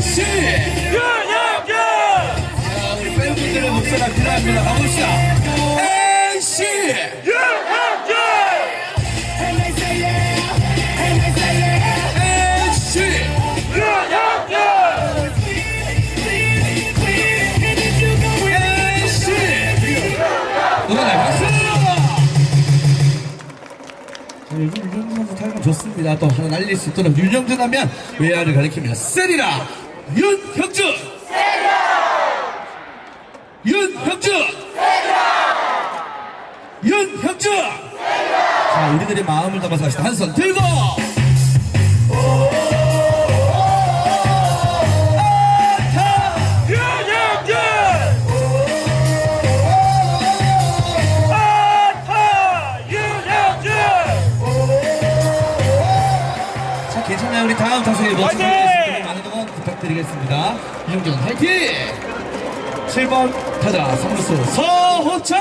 NC 윤영준 자 우리 팬분들의 목소리가 필요합니다 가봅시다 박수 자, 요즘 윤영준 선수 타이밍 좋습니다. 또 하나 날릴 수 있도록 윤영준 하면 외야를 가리킵니다 세리라 윤형준 윤형준 윤형준 자 우리들의 마음을 담아서 합시다. 한 손 들고! 윤영준 아타 윤영준 자 괜찮아요? 우리 다음 타석에 모습 화이팅! 부탁드리겠습니다. 윤영준 화이팅! 7번 타자 삼루수 서호철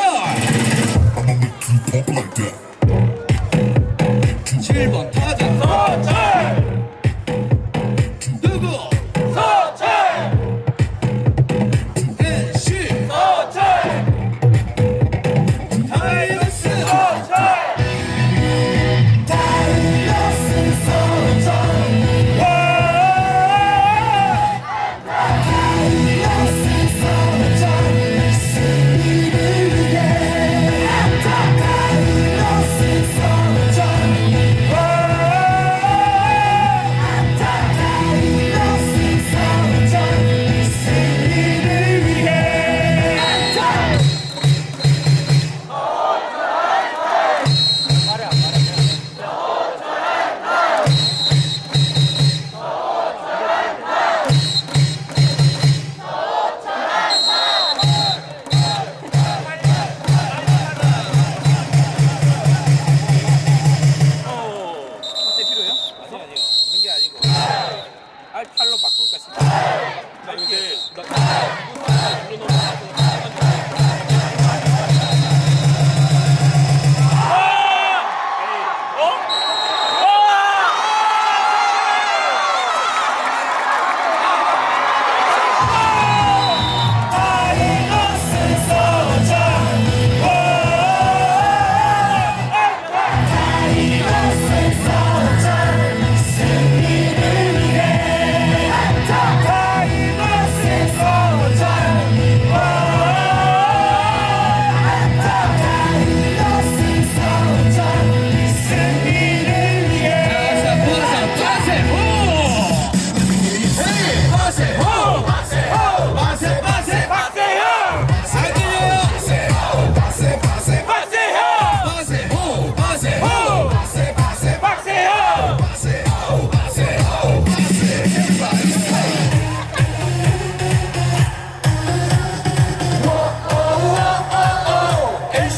요새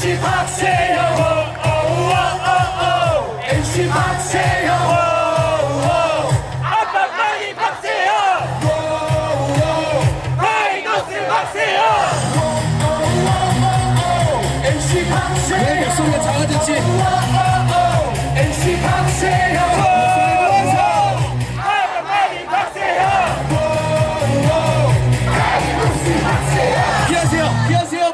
NC 박세형. 오오오오 아빠 빨리 목소리가 작아졌지